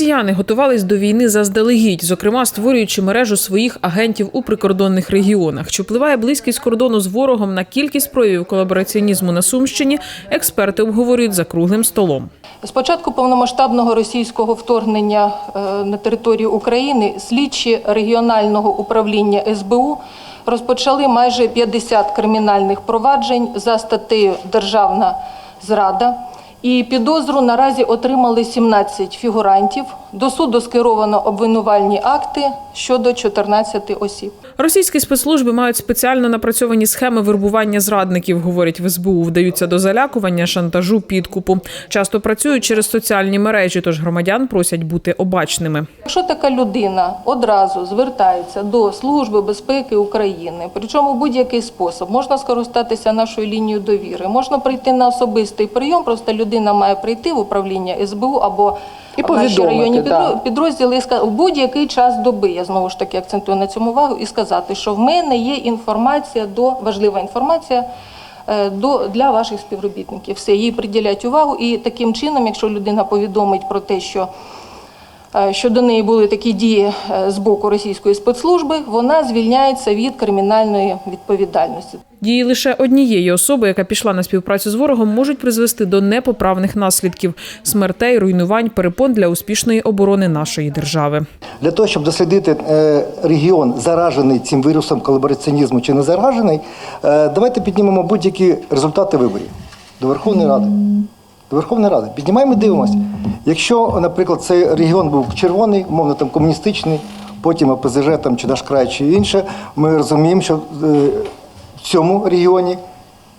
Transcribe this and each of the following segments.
Росіяни готувались до війни заздалегідь, зокрема створюючи мережу своїх агентів у прикордонних регіонах. Чи впливає близькість кордону з ворогом на кількість проявів колабораціонізму на Сумщині? Експерти обговорюють за круглим столом. З початку повномасштабного російського вторгнення е, на територію України слідчі регіонального управління СБУ розпочали майже 50 кримінальних проваджень за статтею Державна зрада. І підозру наразі отримали 17 фігурантів. До суду скеровано обвинувальні акти щодо 14 осіб. Російські спецслужби мають спеціально напрацьовані схеми вербування зрадників, говорять в СБУ, вдаються до залякування, шантажу, підкупу. Часто працюють через соціальні мережі, тож громадян просять бути обачними. Якщо така людина одразу звертається до Служби безпеки України, причому будь-який спосіб, можна скористатися нашою лінією довіри, можна прийти на особистий прийом, просто людина має прийти в управління СБУ або І повідомити, районні да. підрозділи і в будь-який час доби. Я знову ж таки акцентую на цьому увагу і сказати, що в мене є інформація до важлива інформація. е, До для ваших співробітників все їй приділять увагу, і таким чином, якщо людина повідомить про те, що е, що до неї були такі дії е, з боку російської спецслужби, вона звільняється від кримінальної відповідальності. Дії лише однієї особи, яка пішла на співпрацю з ворогом, можуть призвести до непоправних наслідків смертей, руйнувань, перепон для успішної оборони нашої держави. Для того, щоб дослідити е, регіон, заражений цим вірусом колабораціонізму чи не заражений, давайте піднімемо будь-які результати виборів до Верховної Ради. До Верховної Ради. Піднімаємо і дивимося. Якщо, наприклад, цей регіон був червоний, умовно там комуністичний, потім ОПЗЖ там, чи наш край, чи інше, ми розуміємо, що е, в цьому регіоні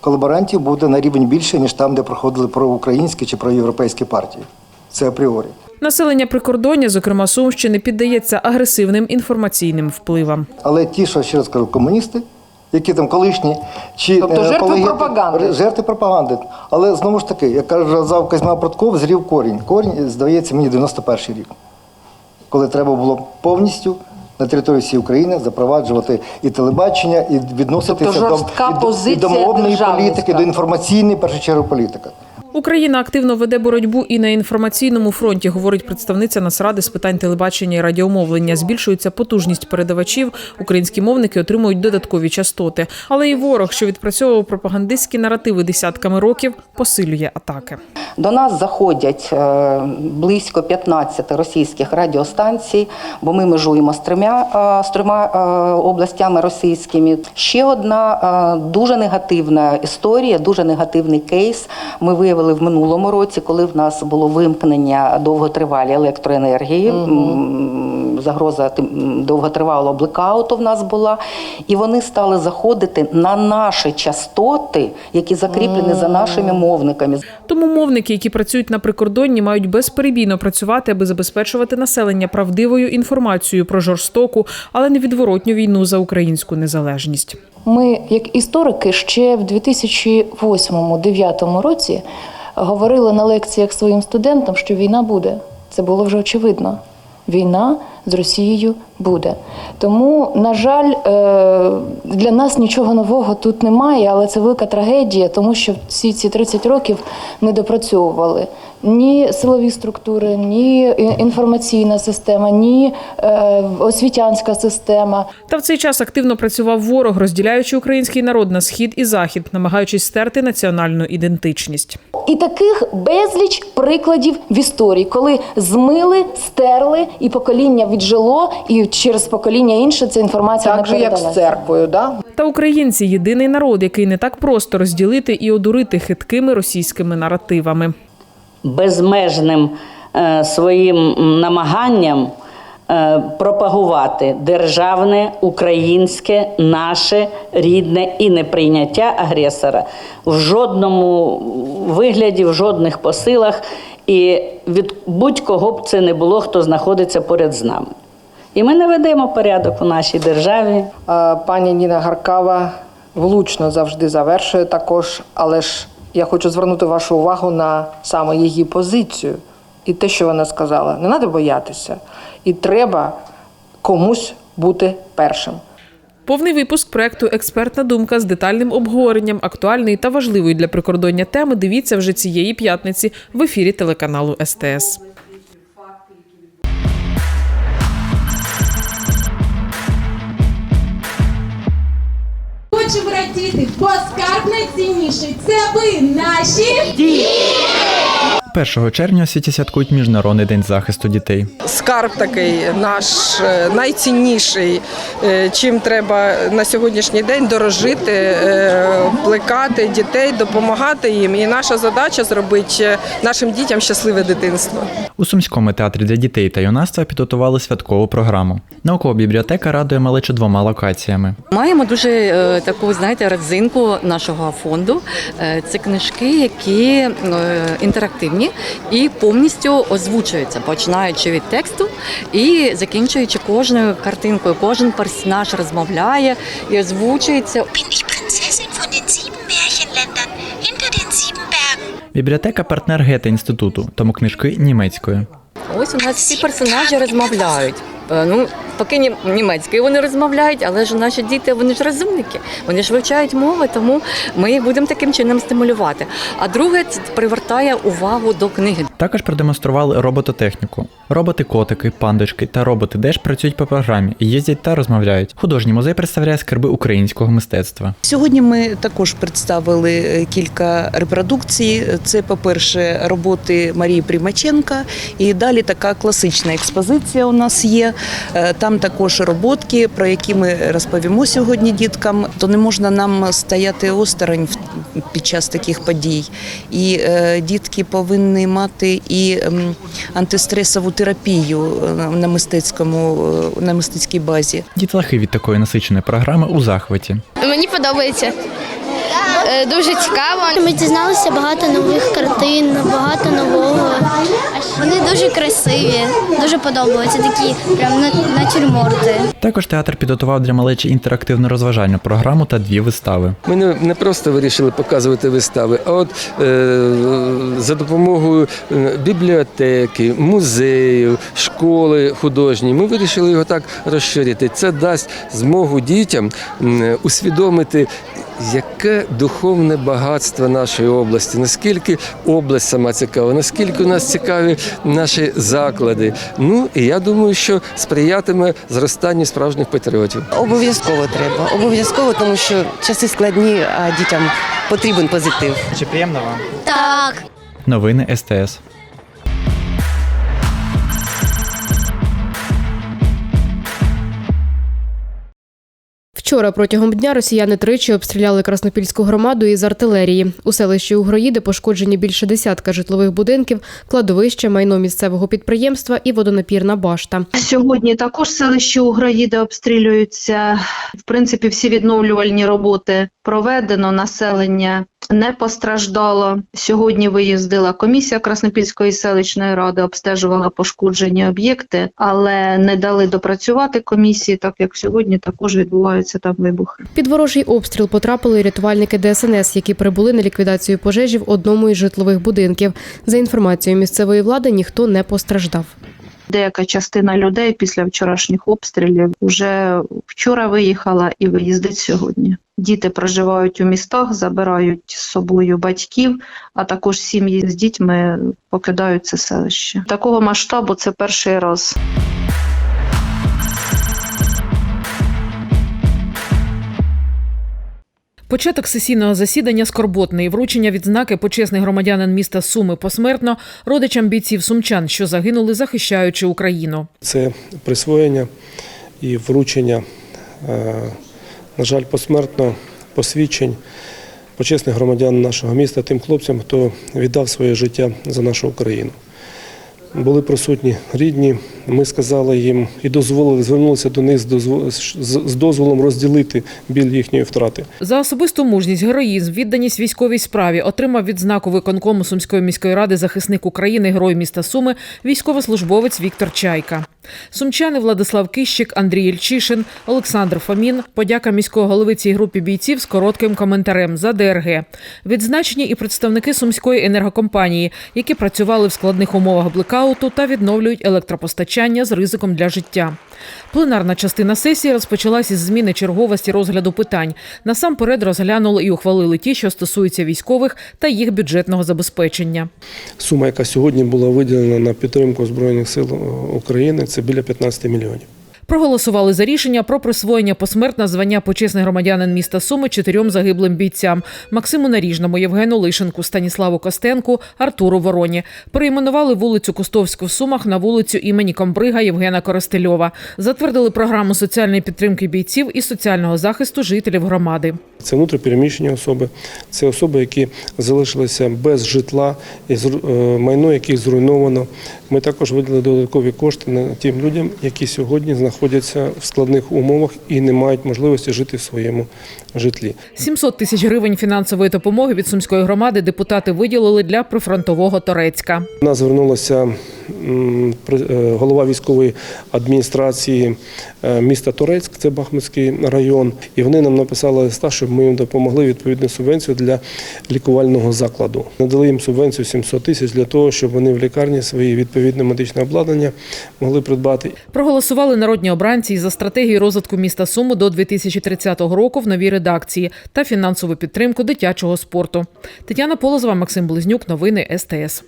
колаборантів буде на рівень більше, ніж там, де проходили проукраїнські чи проєвропейські партії. Це апріорі. Населення прикордоння, зокрема Сумщини, піддається агресивним інформаційним впливам. Але ті, що ще раз кажу, комуністи, які там колишні, чи Тобто е, жертви пропаганди. жертви пропаганди. Але знову ж таки, як казав Казьма Протков, зрів корінь. Корінь, здається, мені 91 рік, коли треба було повністю. На території всієї України запроваджувати і телебачення, і відноситися Тобто до, і, і до мовної політики, до інформаційної, першу чергу, політики. Україна активно веде боротьбу і на інформаційному фронті, говорить представниця Нацради з питань телебачення і радіомовлення. Збільшується потужність передавачів. Українські мовники отримують додаткові частоти. Але і ворог, що відпрацьовував пропагандистські наративи десятками років, посилює атаки. До нас заходять е, близько 15 російських радіостанцій, бо ми межуємо з трьома, е, з трьома е, областями російськими. Ще одна дуже негативна історія, дуже негативний кейс. Ми виявили в минулому році, коли в нас було вимкнення довготривалі електроенергії. м, Загроза тим- довготривалого блекауту в нас була, і вони стали заходити на наші частоти, які закріплені за нашими мовниками. Тому мовники, які працюють на прикордонні, мають безперебійно працювати, аби забезпечувати населення правдивою інформацією про жорстоку, але невідворотню війну за українську незалежність. Ми, як історики, ще в 2008-2009 році говорили на лекціях своїм студентам, що війна буде. Це було вже очевидно. Війна з Росією буде. Тому, на жаль, е, для нас нічого нового тут немає, але це велика трагедія, тому що всі ці 30 років не допрацьовували ні силові структури, ні інформаційна система, ні е, освітянська система. Та в цей час активно працював ворог, розділяючи український народ на схід і захід, намагаючись стерти національну ідентичність. І таких безліч прикладів в історії, коли змили, стерли, і покоління віджило, і через покоління інше ця інформація Так не же, як з церквою, да? Та українці єдиний народ, який не так просто розділити і одурити хиткими російськими наративами. безмежним е, своїм намаганням е, пропагувати державне, українське, наше рідне і неприйняття агресора в жодному вигляді, в жодних посилах, і від будь-кого б це не було, хто знаходиться поряд з нами. І ми наведемо порядок у нашій державі. Пані Ніна Гаркава влучно завжди завершує також, але ж я хочу звернути вашу увагу на саме її позицію і те, що вона сказала. Не треба боятися, і треба комусь бути першим. Повний випуск проекту Експертна думка з детальним обговоренням актуальної та важливої для прикордоння теми. Дивіться вже цієї п'ятниці в ефірі телеканалу СТС. Радіти, бо скарб найцінніший це ви, наші діти. 1 червня світі святкують Міжнародний день захисту дітей. скарб такий наш е, найцінніший, е, чим треба на сьогоднішній день дорожити, е, плекати дітей, допомагати їм. І наша задача зробити нашим дітям щасливе дитинство. У Сумському театрі для дітей та юнацтва підготували святкову програму. Наукова бібліотека радує малечу двома локаціями. Маємо дуже таку, знаєте, родзинку нашого фонду. Е, Це книжки, які е, інтерактивні і повністю озвучуються, починаючи від тексту і закінчуючи кожною картинкою. Кожен персонаж розмовляє і озвучується. Бібліотека партнер Гете інституту, тому книжки німецькою. Ось у нас всі персонажі розмовляють. Е, Ну, поки ні- німецькою вони розмовляють, але ж наші діти вони ж розумники, вони ж вивчають мови, тому ми їх будемо таким чином стимулювати. А друге, це привертає увагу до книги. Також продемонстрували робототехніку. Роботи-котики, пандочки та роботи Деш працюють по програмі, їздять та розмовляють. Художній музей представляє скарби українського мистецтва. Сьогодні ми також представили е, кілька репродукцій. Це, по-перше, роботи Марії Примаченка, і далі така класична експозиція у нас є. Е, Там також роботки, про які ми розповімо сьогодні діткам. То не можна нам стояти осторонь в- під час таких подій. І е, дітки повинні мати і ем, антистресову терапію е, на мистецькому на мистецькій базі. Дітлахи від такої насиченої програми у захваті. Мені подобається. Дуже цікаво. Ми дізналися багато нових картин, багато нового. Вони дуже красиві, дуже подобаються. Такі прям на- натюрморти. Також театр підготував для малечі інтерактивну розважальну програму та дві вистави. Ми не, не просто вирішили показувати вистави, а от е, за допомогою е, бібліотеки, музею, школи художньої, ми вирішили його так розширити. Це дасть змогу дітям усвідомити. Яке духовне багатство нашої області, наскільки область сама цікава, наскільки у нас цікаві наші заклади. Ну і я думаю, що сприятиме зростанню справжніх патріотів. Обов'язково треба. Обов'язково, тому що часи складні, а дітям потрібен позитив. Чи приємно вам? Так. Новини СТС. Вчора протягом дня росіяни тричі обстріляли Краснопільську громаду із артилерії. У селищі Угроїди пошкоджені більше десятка житлових будинків, кладовище, майно місцевого підприємства і водонапірна башта. Сьогодні також селище Уграїда обстрілюються. В принципі, всі відновлювальні роботи проведено. Населення не постраждало. Сьогодні виїздила комісія Краснопільської селищної ради, обстежувала пошкоджені об'єкти, але не дали допрацювати комісії, так як сьогодні також відбуваються там вибухи. Під ворожий обстріл потрапили рятувальники ДСНС, які прибули на ліквідацію пожежі в одному із житлових будинків. За інформацією місцевої влади, ніхто не постраждав. Деяка частина людей після вчорашніх обстрілів вже вчора виїхала і виїздить сьогодні. Діти проживають у містах, забирають з собою батьків, а також сім'ї з дітьми покидають це селище. Такого масштабу це перший раз. Початок сесійного засідання скорботний. Вручення відзнаки почесний громадянин міста Суми посмертно родичам бійців сумчан, що загинули, захищаючи Україну. Це присвоєння і вручення, е, на жаль, посмертно посвідчень почесних громадян нашого міста тим хлопцям, хто віддав своє життя за нашу Україну. Були присутні рідні. Ми сказали їм і дозволили, звернулися до них з дозво- з- з дозволом розділити біль їхньої втрати. За особисту мужність, героїзм, відданість військовій справі отримав відзнаку виконкому Сумської міської ради захисник України, герой міста Суми, військовослужбовець Віктор Чайка. Сумчани Владислав Кищик, Андрій Ільчишин, Олександр Фомін. Подяка міського голови цій групі бійців з коротким коментарем за ДРГ. Відзначені і представники сумської енергокомпанії, які працювали в складних умовах блекауту та відновлюють електропостачання з ризиком для життя. Пленарна частина сесії розпочалась із зміни черговості розгляду питань. Насамперед розглянули і ухвалили ті, що стосуються військових та їх бюджетного забезпечення. Сума, яка сьогодні була виділена на підтримку Збройних сил е, України, це біля 15 мільйонів. Проголосували за рішення про присвоєння посмертно звання почесний громадянин міста Суми чотирьом загиблим бійцям: Максиму Наріжному, Євгену Лишенку, Станіславу Костенку, Артуру Вороні. Перейменували вулицю Кустовську в Сумах на вулицю імені Комбрига Євгена Коростельова. Затвердили програму соціальної підтримки бійців і соціального захисту жителів громади. Це внутрішньопереміщені особи, це особи, які залишилися без житла, і е, майно яких зруйновано. Ми також виділили додаткові кошти на тим людям, які сьогодні знаходяться в складних умовах і не мають можливості жити в своєму житлі. 700 тисяч гривень фінансової допомоги від сумської громади депутати виділили для прифронтового Торецька. Нас звернулася е, голова військової адміністрації міста Торецьк, це Бахмутський район, і вони нам написали листа, щоб ми їм допомогли відповідну субвенцію для лікувального закладу. Надали їм субвенцію 700 тисяч для того, щоб вони в лікарні свої відповідне медичне обладнання могли придбати. Проголосували народні обранці за стратегію розвитку міста Суму до 2030 року в новій редакції та фінансову підтримку дитячого спорту. Тетяна Полозова, Максим Близнюк. Новини СТС.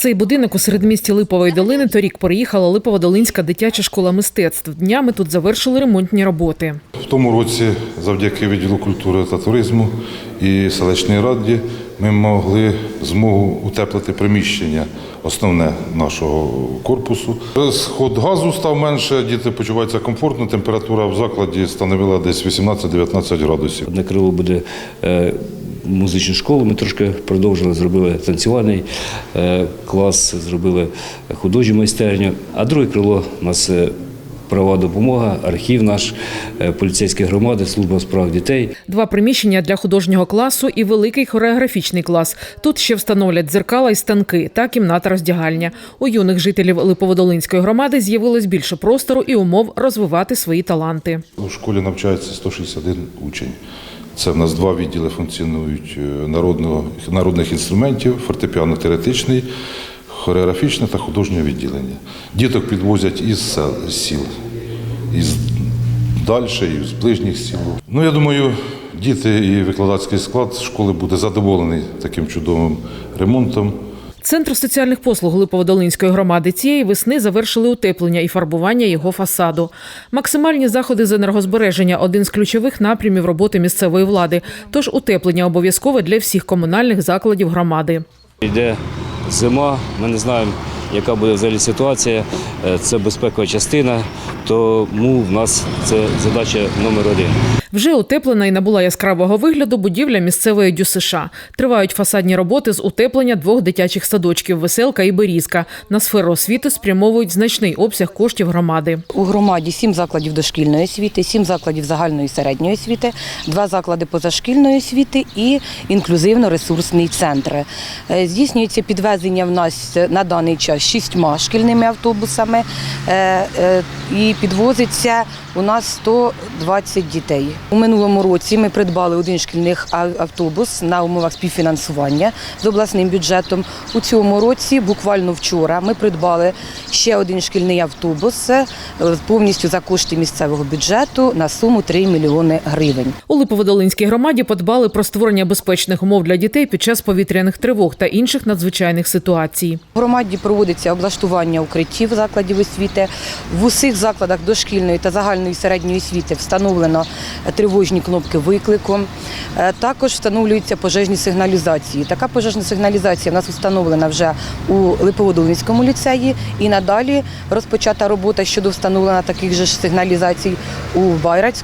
Цей будинок у середмісті Липової долини торік переїхала Липово-Долинська дитяча школа мистецтв. Днями тут завершили ремонтні роботи. В тому році, завдяки відділу культури та туризму і селищній раді, ми могли змогу утеплити приміщення основне нашого корпусу. Сход газу став менше, діти почуваються комфортно. Температура в закладі становила десь 18-19 градусів. Одне крило буде е, музичну школу. Ми трошки продовжили, зробили танцювальний е, клас, зробили художню майстерню. А друге крило у нас е, права допомога, архів наш, е, поліцейські громади, служба справ дітей. Два приміщення для художнього класу і великий хореографічний клас. Тут ще встановлять дзеркала і станки та кімната роздягальня. У юних жителів Липоводолинської громади з'явилось більше простору і умов розвивати свої таланти. У школі навчається 161 учень. Це в нас два відділи функціонують е, народного, народних інструментів, фортепіано-теоретичний, хореографічне та художнє відділення. Діток підвозять із сіл, із далі, з ближніх сіл. Ну, я думаю, діти і викладацький склад школи буде задоволений таким чудовим ремонтом. Центр соціальних послуг Липоводолинської громади цієї весни завершили утеплення і фарбування його фасаду. Максимальні заходи з енергозбереження один з ключових напрямів роботи місцевої влади. Тож утеплення обов'язкове для всіх комунальних закладів громади. Йде зима, ми не знаємо, яка буде взагалі ситуація. Е, Це безпекова частина, тому в нас це задача номер один. Вже утеплена і набула яскравого вигляду будівля місцевої ДЮСШ. Тривають фасадні роботи з утеплення двох дитячих садочків Веселка і Берізка. На сферу освіти спрямовують значний обсяг коштів громади. У громаді сім закладів дошкільної освіти, сім закладів загальної і середньої освіти, два заклади позашкільної освіти і інклюзивно-ресурсний центр. Е, Здійснюється підвезення в нас на даний час шістьма шкільними автобусами е, е, і підвозиться у нас 120 дітей. У минулому році ми придбали один шкільний автобус на умовах співфінансування з обласним бюджетом. У цьому році, буквально вчора, ми придбали ще один шкільний автобус е, повністю за кошти місцевого бюджету на суму 3 мільйони гривень. У Липоводолинській громаді подбали про створення безпечних умов для дітей під час повітряних тривог та інших надзвичайних ситуацій. В громаді проводиться облаштування укриттів закладів освіти. В усіх закладах дошкільної та загальної середньої освіти встановлено тривожні кнопки виклику. Е, Також встановлюються пожежні сигналізації. Така пожежна сигналізація у нас встановлена вже у Липоводолинському ліцеї і надалі розпочата робота щодо встановлення таких же ж сигналізацій у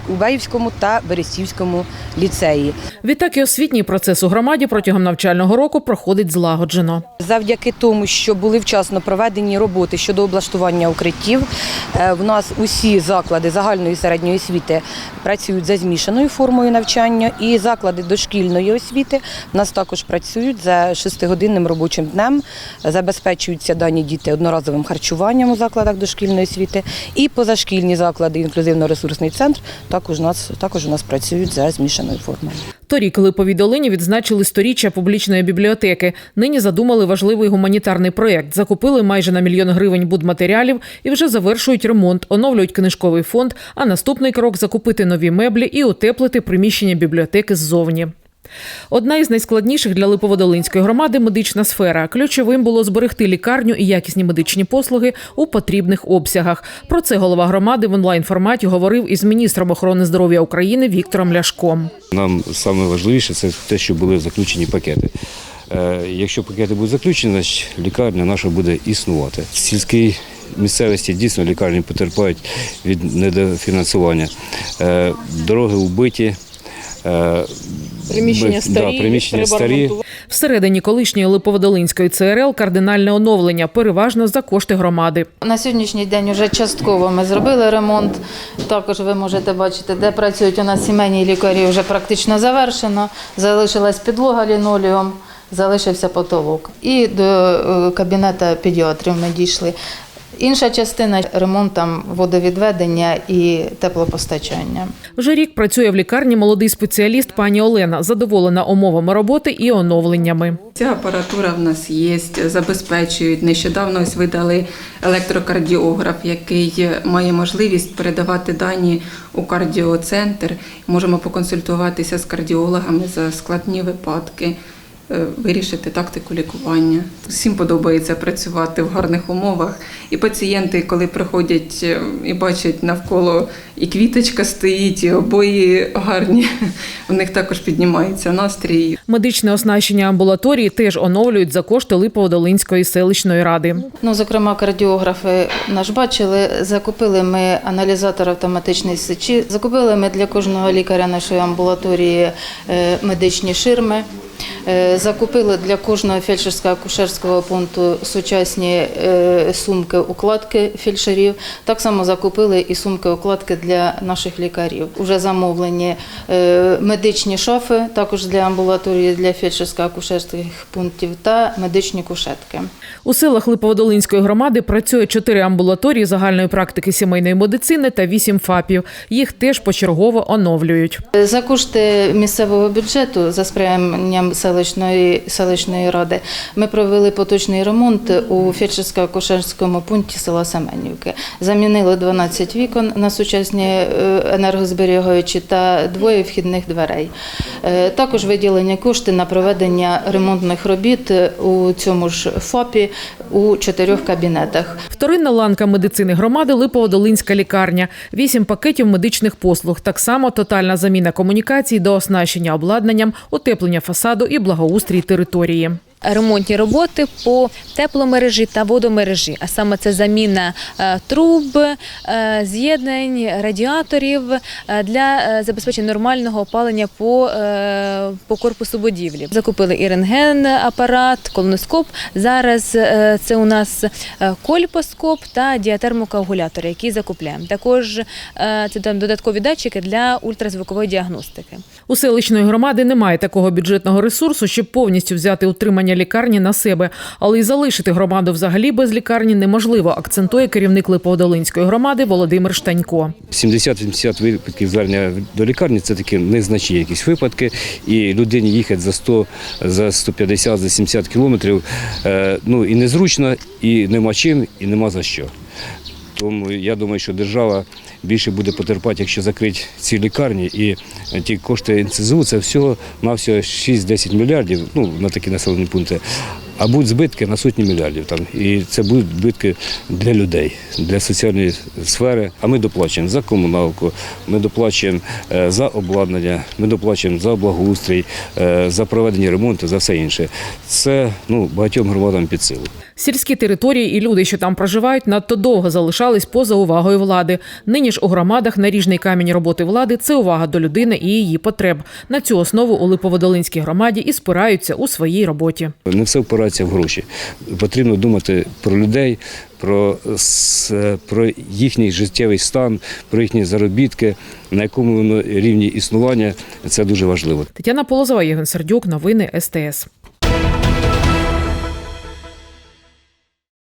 Баївському та Берестівському ліцеї. Відтак і освітній процес у громаді протягом навчального року проходить злагоджено. Завдяки тому, що були вчасно проведені роботи щодо облаштування укриттів, е, в нас усі заклади загальної і середньої освіти працюють за змішаною формою навчання, і заклади дошкільної освіти в нас також працюють за шестигодинним робочим днем. Забезпечуються дані діти одноразовим харчуванням у закладах дошкільної освіти, і позашкільні заклади, інклюзивно-ресурсний центр також у нас також у нас працюють за змішаною формою. Торік Липовій долині відзначили сторіччя публічної бібліотеки. Нині задумали важливий гуманітарний проєкт. Закупили майже на мільйон гривень будматеріалів і вже завершують ремонт, оновлюють книжковий фонд. А наступний крок закупити нові меблі і утеплити приміщення бібліотеки ззовні. Одна із найскладніших для Липоводолинської громади медична сфера. Ключовим було зберегти лікарню і якісні медичні послуги у потрібних обсягах. Про це голова громади в онлайн форматі говорив із міністром охорони здоров'я України Віктором Ляшком. Нам саме важливіше це те, що були заключені пакети. Е, Якщо пакети будуть заключені, значить лікарня наша буде існувати. В сільській місцевості дійсно лікарні потерпають від недофінансування. Е, Дороги вбиті. Е, Приміщення да, старі, приміщення старі. Всередині колишньої Липоводолинської ЦРЛ кардинальне оновлення, переважно за кошти громади. На сьогоднішній день вже частково ми зробили ремонт. Також ви можете бачити, де працюють у нас сімейні лікарі, вже практично завершено. Залишилась підлога лінолеум, залишився потолок. І до е, кабінета педіатрів ми дійшли. Інша частина ремонт там водовідведення і теплопостачання. Вже рік працює в лікарні молодий спеціаліст пані Олена, задоволена умовами роботи і оновленнями. Ця апаратура в нас є, забезпечують. Нещодавно ось видали електрокардіограф, який має можливість передавати дані у кардіоцентр. Можемо поконсультуватися з кардіологами за складні випадки, вирішити тактику лікування. Всім подобається працювати в гарних умовах. І пацієнти, коли приходять е, і бачать навколо і квіточка стоїть, і обої гарні, в них також піднімається настрій. Медичне оснащення амбулаторії теж оновлюють за кошти Липоводолинської селищної ради. Ну, зокрема, кардіографи наш бачили. Закупили ми аналізатор автоматичної сечі. Закупили ми для кожного лікаря нашої амбулаторії е, медичні ширми. Е, Закупили для кожного фельдшерсько-акушерського пункту сучасні е, сумки укладки фельдшерів. Так само закупили і сумки укладки для наших лікарів. Уже замовлені е, медичні шафи, також для амбулаторії, для фельдшерсько-акушерських пунктів та медичні кушетки. У селах Липоводолинської громади працює чотири амбулаторії загальної практики сімейної медицини та вісім ФАПів. Їх теж почергово оновлюють. За кошти місцевого бюджету за сприянням селищної селищної ради ми провели поточний ремонт у фельдшерсько-акушерському пункті села Семенівки. Замінили 12 вікон на сучасні е, енергозберігаючі та двоє вхідних дверей. Е, Також виділені кошти на проведення ремонтних робіт у цьому ж ФАПі у чотирьох кабінетах. Вторинна ланка медицини громади Липоводолинська лікарня, вісім пакетів медичних послуг. Так само тотальна заміна комунікацій до оснащення обладнанням, утеплення фасаду і благоустрій території. Ремонтні роботи по тепломережі та водомережі, а саме це заміна е, труб, е, з'єднань, радіаторів е, для забезпечення нормального опалення по, по корпусу будівлі. Закупили і рентген апарат, колоноскоп. Зараз це у нас кольпоскоп та діатермокоагулятори, які закупляємо. Також це там додаткові датчики для ультразвукової діагностики. У селищної громади немає такого бюджетного ресурсу, щоб повністю взяти утримання лікарні на себе, але й залишити громаду взагалі без лікарні неможливо, акцентує керівник Липоводолинської громади Володимир Штанько. 70-80 випадків звернення до лікарні це такі незначні якісь випадки, і людині їхати за 100, за 150, за 70 кілометрів е, ну і незручно, і нема чим, і нема за що. Тому я думаю, що держава більше буде потерпати, якщо закрити ці лікарні. І ті кошти НЦЗУ це всього на всього 6-10 мільярдів ну, на такі населені пункти. А будуть збитки на сотні мільярдів там. І це будуть збитки для людей, для соціальної сфери. А ми доплачуємо за комуналку, ми доплачуємо е, за обладнання, ми доплачуємо за благоустрій, е, за проведення ремонту, за все інше. Це ну, багатьом громадам під силу. Сільські території і люди, що там проживають, надто довго залишались поза увагою влади. Нині ж у громадах наріжний камінь роботи влади це увага до людини і її потреб. На цю основу у Липоводолинській громаді і спираються у своїй роботі. Не все впирається в гроші. Потрібно думати про людей, про, про їхній життєвий стан, про їхні заробітки, на якому рівні існування. Це дуже важливо. Тетяна Полозова, Євген Сердюк, новини СТС.